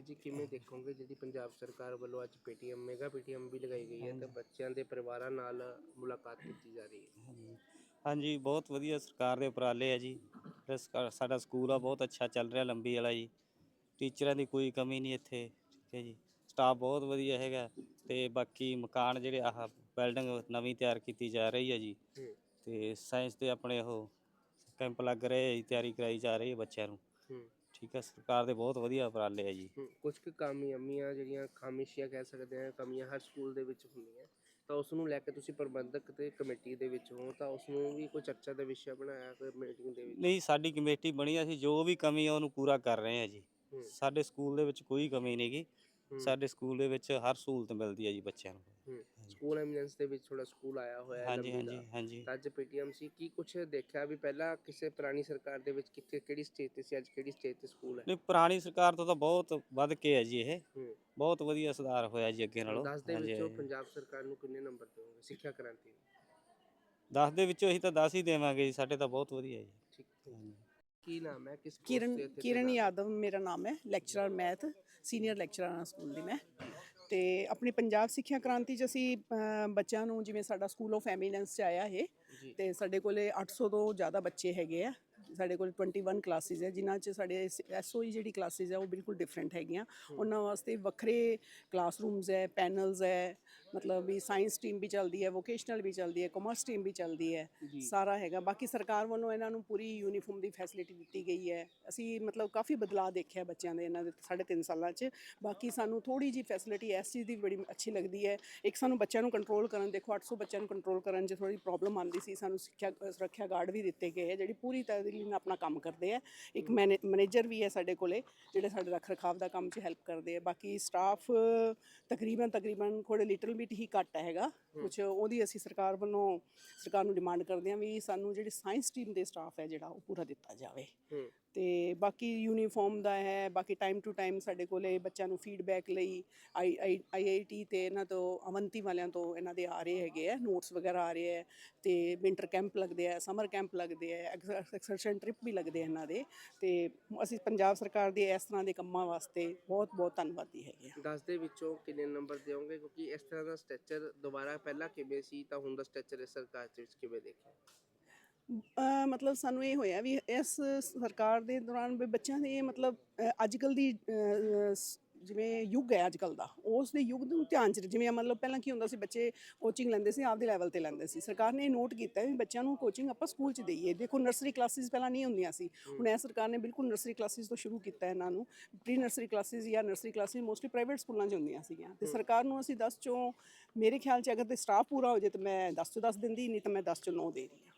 ਬਾਈ ਜੀ ਕਿਵੇਂ ਦੇਖੋਗੇ? ਜਿਹੜੀ ਪੰਜਾਬ ਸਰਕਾਰ ਵੱਲੋਂ ਅੱਜ ਪੀਟੀਐਮ ਮੈਗਾ ਪੀਟੀਐਮ ਵੀ ਲਗਾਈ ਗਈ ਹੈ ਤਾਂ ਬੱਚਿਆਂ ਦੇ ਪਰਿਵਾਰਾਂ ਨਾਲ ਮੁਲਾਕਾਤ ਕੀਤੀ ਜਾ ਰਹੀ ਹੈ। ਹਾਂਜੀ। ਬਹੁਤ ਵਧੀਆ ਸਰਕਾਰ ਦੇ ਉਪਰਾਲੇ ਆ ਜੀ। ਸਾਡਾ ਸਕੂਲ ਆ ਬਹੁਤ ਅੱਛਾ ਚੱਲ ਰਿਹਾ ਲੰਬੀ ਵਾਲਾ ਜੀ। ਟੀਚਰਾਂ ਦੀ ਕੋਈ ਕਮੀ ਨਹੀਂ ਇੱਥੇ ਠੀਕ ਜੀ। ਸਟਾਫ ਬਹੁਤ ਵਧੀਆ ਹੈਗਾ ਤੇ ਬਾਕੀ ਮਕਾਨ ਜਿਹੜੇ ਆਹ ਬਿਲਡਿੰਗ ਨਵੀਂ ਤਿਆਰ ਕੀਤੀ ਜਾ ਰਹੀ ਹੈ ਜੀ। ਤੇ ਸਾਇੰਸ ਦੇ ਆਪਣੇ ਉਹ ਕੈਂਪ ਲੱਗ ਰਹੇ ਤਿਆਰੀ ਕਰਾਈ ਜਾ ਰਹੀ ਹੈ ਬੱਚਿਆਂ ਨੂੰ। ਠੀਕ ਹੈ ਸਰਕਾਰ ਦੇ ਬਹੁਤ ਵਧੀਆ ਉਪਰਾਲੇ ਆ ਜੀ। ਕੁਝ ਕੁ ਕਾਮਯਾਬੀਆਂ ਜਿਹੜੀਆਂ ਖਾਮਿਸ਼ੀਆਂ ਕਹਿ ਸਕਦੇ ਹਾਂ ਕਮੀਆਂ ਹਰ ਸਕੂਲ ਦੇ ਵਿੱਚ ਹੁੰਦੀਆਂ। ਤਾਂ ਉਸ ਨੂੰ ਲੈ ਕੇ ਤੁਸੀਂ ਪ੍ਰਬੰਧਕ ਤੇ ਕਮੇਟੀ ਦੇ ਵਿੱਚ ਹੋ ਤਾਂ ਉਸ ਨੂੰ ਵੀ ਕੋਈ ਚਰਚਾ ਦਾ ਵਿਸ਼ਾ ਬਣਾਇਆ ਕੋਈ ਮੀਟਿੰਗ ਦੇ ਵਿੱਚ? ਨਹੀਂ ਸਾਡੀ ਕਮੇਟੀ ਬਣੀ ਆ, ਅਸੀਂ ਜੋ ਵੀ ਕਮੀ ਆ ਉਹਨੂੰ ਪੂਰਾ ਕਰ ਰਹੇ ਆ ਜੀ। ਸਾਡੇ ਸਕੂਲ ਦੇ ਵਿੱਚ ਕੋਈ ਕਮੀ ਨਹੀਂਗੀ ਸਾਡੇ ਸਕੂਲ ਦੇ ਵਿੱਚ ਹਰ ਸਹੂਲਤ ਮਿਲਦੀ ਹੈ ਜੀ ਬੱਚਿਆਂ ਨੂੰ। ਸਕੂਲ ਐਮੀਨੈਂਸ ਦੇ ਵਿੱਚ ਥੋੜਾ ਸਕੂਲ ਆਇਆ ਹੋਇਆ ਹੈ ਹਾਂਜੀ ਲੰਬੀ ਹਾਂਜੀ ਦਾ। ਹਾਂਜੀ ਤਾਂ ਅੱਜ ਪੀਟੀਐਮ ਸੀ ਕੀ ਕੁਝ ਦੇਖਿਆ ਵੀ ਪਹਿਲਾਂ ਕਿਸੇ ਪੁਰਾਣੀ ਸਰਕਾਰ ਦੇ ਵਿੱਚ ਕਿੱਥੇ ਕਿਹੜੀ ਸਟੇਜ ਤੇ ਸੀ ਅੱਜ ਕਿਹੜੀ ਸਟੇਜ ਤੇ ਸਕੂਲ ਹੈ ਨਹੀਂ ਪੁਰਾਣੀ ਸਰਕਾਰ ਤੋਂ ਤਾਂ ਬਹੁਤ ਵੱਧ ਕੇ ਹੈ ਜੀ ਇਹ ਹੂੰ ਬਹੁਤ ਵਧੀਆ ਸੁਧਾਰ ਹੋਇਆ ਜੀ ਅੱਗੇ ਨਾਲੋਂ 10 ਦੇ ਹਾਂਜੀ, ਵਿੱਚੋਂ ਹਾਂਜੀ। ਪੰਜਾਬ ਸਰਕਾਰ ਨੂੰ ਕਿੰਨੇ ਨੰਬਰ ਦੇਵੋਗੇ ਸਿੱਖਿਆ ਕ੍ਰਾਂਤੀ ਨੂੰ? ਦਸ ਦੇ ਵਿੱਚੋਂ ਅਸੀਂ ਤਾਂ 10 ਹੀ ਦੇਵਾਂਗੇ ਜੀ ਸਾਡੇ ਤਾਂ ਬਹੁਤ ਵਧੀਆ ਜੀ ਠੀਕ ਹੈ। ਕੀ ਨਾਮ ਹੈ ਕਿਸ post ਕਿਰਨ ਤੇ ਕਿਰਨ? ਯਾਦਵ ਮੇਰਾ ਨਾਮ ਹੈ ਲੈਕਚਰਰ ਮੈਥ ਸੀਨੀਅਰ ਲੈਕਚਰਰ ਹਾਂ ਸਕੂਲ ਦੀ ਮੈਂ। ਤੇ ਆਪਣੀ ਪੰਜਾਬ ਸਿੱਖਿਆ ਕ੍ਰਾਂਤੀ ਚ ਅਸੀਂ ਬੱਚਿਆਂ ਨੂੰ ਜਿਵੇਂ ਸਾਡਾ ਸਕੂਲ ਆਫ ਐਮੀਨੈਂਸ ਚ ਆਇਆ ਇਹ ਤੇ ਸਾਡੇ ਕੋਲੇ 800 ਤੋਂ ਜ਼ਿਆਦਾ ਬੱਚੇ ਹੈਗੇ ਆ। ਸਾਡੇ ਕੋਲ 21 ਕਲਾਸਿਸ ਹੈ ਜਿਨ੍ਹਾਂ 'ਚ ਸਾਡੇ ਐਸਓਈ ਜਿਹੜੀ ਕਲਾਸਿਸ ਹੈ ਉਹ ਬਿਲਕੁਲ ਡਿਫਰੈਂਟ ਹੈਗੀਆਂ। ਉਹਨਾਂ ਵਾਸਤੇ ਵੱਖਰੇ ਕਲਾਸਰੂਮਸ ਹੈ ਪੈਨਲਸ ਹੈ ਮਤਲਬ ਵੀ ਸਾਇੰਸ ਟੀਮ ਵੀ ਚੱਲਦੀ ਹੈ ਵੋਕੇਸ਼ਨਲ ਵੀ ਚੱਲਦੀ ਹੈ ਕਾਮਰਸ ਟੀਮ ਵੀ ਚੱਲਦੀ ਹੈ ਸਾਰਾ ਹੈਗਾ। ਬਾਕੀ ਸਰਕਾਰ ਵੱਲੋਂ ਇਹਨਾਂ ਨੂੰ ਪੂਰੀ ਯੂਨੀਫਾਰਮ ਦੀ ਫੈਸਿਲਿਟੀ ਦਿੱਤੀ ਗਈ ਹੈ। ਅਸੀਂ ਮਤਲਬ ਕਾਫੀ ਬਦਲਾਅ ਦੇਖਿਆ ਬੱਚਿਆਂ ਦੇ ਇਹਨਾਂ ਦੇ ਸਾਢੇ ਤਿੰਨ ਸਾਲਾਂ 'ਚ। ਬਾਕੀ ਸਾਨੂੰ ਥੋੜੀ ਜੀ ਫੈਸਿਲਿਟੀ ਇਸ ਚੀਜ਼ ਦੀ ਬੜੀ ਅੱਛੀ ਲੱਗਦੀ ਹੈ। ਇੱਕ ਸਾਨੂੰ ਬੱਚਿਆਂ ਨੂੰ ਕੰਟਰੋਲ ਕਰਨ ਦੇਖੋ 800 ਬੱਚਿਆਂ ਨੂੰ ਕੰਟਰੋਲ ਕਰਨ 'ਚ ਥੋੜੀ ਪ੍ਰੋਬਲਮ ਆਉਂਦੀ ਸੀ। ਸਾਨੂੰ ਸਿੱਖਿਆ ਸੁਰੱਖਿਆ ਗਾਰਡ ਵੀ ਦਿੱਤੇ ਗਏ ਹੈ ਜਿਹੜੀ ਪੂਰੀ ਤਰ੍ਹਾਂ ਨਾਲ ਆਪਣਾ ਕੰਮ ਕਰਦੇ ਆ। ਇੱਕ ਮੈਨੇਜਰ ਵੀ ਹੈ ਸਾਡੇ ਕੋਲੇ ਜਿਹੜੇ ਸਾਡੇ ਰੱਖ ਰਖਾਵ ਦਾ ਕੰਮ 'ਚ ਹੈਲਪ ਕਰਦੇ ਆ। ਬਾਕੀ ਸਟਾਫ ਤਕਰੀਬਨ ਤਕਰੀਬਨ ਥੋੜੇ ਲਿਟਲ ਬਿਟ ਹੀ ਘੱਟ ਹੈਗਾ। ਕੁਝ ਉਹਦੀ ਅਸੀਂ ਸਰਕਾਰ ਵੱਲੋਂ ਸਰਕਾਰ ਨੂੰ ਡਿਮਾਂਡ ਕਰਦੇ ਹਾਂ ਵੀ ਸਾਨੂੰ ਜਿਹੜੀ ਸਾਇੰਸ ਟੀਮ ਦੇ ਸਟਾਫ ਹੈ ਜਿਹੜਾ ਉਹ ਪੂਰਾ ਦਿੱਤਾ ਜਾਵੇ। ਤੇ ਬਾਕੀ ਯੂਨੀਫਾਰਮ ਦਾ ਹੈ, ਬਾਕੀ ਟਾਈਮ ਟੂ ਟਾਈਮ ਸਾਡੇ ਕੋਲੇ ਬੱਚਿਆਂ ਨੂੰ ਫੀਡਬੈਕ ਲਈ ਆਈ ਆਈਆਈਟੀ ਤੇ ਇਹਨਾਂ ਤੋਂ, ਅਵੰਤੀ ਵਾਲਿਆਂ ਤੋਂ ਇਹਨਾਂ ਦੇ ਆ ਰਹੇ ਹੈਗੇ ਆ ਨੋਟਸ ਵਗੈਰਾ ਆ ਰਹੇ ਹੈ ਤੇ ਵਿੰਟਰ ਕੈਂਪ ਲੱਗਦੇ ਆ ਸਮਰ ਕੈਂਪ ਲੱਗਦੇ ਆ ਐਕਸਰਸ਼ਨ ਟ੍ਰਿਪ ਵੀ ਲੱਗਦੇ ਇਹਨਾਂ ਦੇ ਤੇ ਅਸੀਂ ਪੰਜਾਬ ਸਰਕਾਰ ਦੇ ਇਸ ਤਰ੍ਹਾਂ ਦੇ ਕੰਮਾਂ ਵਾਸਤੇ ਬਹੁਤ ਬਹੁਤ ਧੰਨਵਾਦੀ ਹੈਗੇ ਆ। 10 ਦੇ ਵਿੱਚੋਂ ਕਿੰਨੇ ਨੰਬਰ ਦਿਓਗੇ? ਕਿਉਂਕਿ ਇਸ ਤਰ੍ਹਾਂ ਦਾ ਸਟ੍ਰਕਚਰ ਦੁਬਾਰਾ ਪਹਿਲਾਂ ਕਿਵੇਂ ਸੀ, ਤਾਂ ਹੁਣ ਦਾ ਸਟ੍ਰਕਚਰ ਇਸ ਸਰਕਾਰ ਦੇ ਕਿਵੇਂ ਦੇਖਿਆ? ਮਤਲਬ ਸਾਨੂੰ ਇਹ ਹੋਇਆ ਵੀ ਇਸ ਸਰਕਾਰ ਦੇ ਦੌਰਾਨ ਵੀ ਬੱਚਿਆਂ ਦੇ ਮਤਲਬ ਅੱਜ ਕੱਲ ਦੀ ਜਿਵੇਂ ਯੁੱਗ ਹੈ ਅੱਜ ਕੱਲ ਦਾ ਉਸ ਦੇ ਯੁੱਗ ਨੂੰ ਧਿਆਨ ਚ ਜਿਵੇਂ ਮਤਲਬ ਪਹਿਲਾਂ ਕੀ ਹੁੰਦਾ ਸੀ ਬੱਚੇ ਕੋਚਿੰਗ ਲੈਂਦੇ ਸੀ ਆਪਦੇ ਲੈਵਲ ਤੇ ਲੈਂਦੇ ਸੀ। ਸਰਕਾਰ ਨੇ ਇਹ ਨੋਟ ਕੀਤਾ ਵੀ ਬੱਚਿਆਂ ਨੂੰ ਕੋਚਿੰਗ ਆਪਾਂ ਸਕੂਲ ਚ ਦਈਏ। ਦੇਖੋ ਨਰਸਰੀ ਕਲਾਸਿਸ ਪਹਿਲਾਂ ਨਹੀਂ ਹੁੰਦੀਆਂ ਸੀ। ਹੁਣ ਇਹ ਸਰਕਾਰ ਨੇ ਬਿਲਕੁਲ ਨਰਸਰੀ ਕਲਾਸਿਸ ਤੋਂ ਸ਼ੁਰੂ ਕੀਤਾ ਇਹਨਾਂ ਨੂੰ। ਪ੍ਰੀ ਨਰਸਰੀ ਕਲਾਸਿਸ ਜਾਂ ਨਰਸਰੀ ਕਲਾਸਿਸ ਮੋਸਟਲੀ ਪ੍ਰਾਈਵੇਟ ਸਕੂਲਾਂ 'ਚ ਹੁੰਦੀਆਂ ਸੀਗੀਆਂ। ਤੇ ਸਰਕਾਰ ਨੂੰ ਅਸੀਂ 10 ਚੋਂ ਮੇਰੇ ਖਿਆਲ 'ਚ ਅਗਰ ਤੇ ਸਟਾਫ ਪੂਰਾ ਹੋ ਜੇ ਤਾਂ ਮੈਂ 10 ਚੋਂ 10 ਦਿੰਦੀ ਨਹੀਂ ਤਾਂ ਮੈਂ 10 ਚੋਂ 9 ਦੇ ਰਹੀ ਹਾਂ।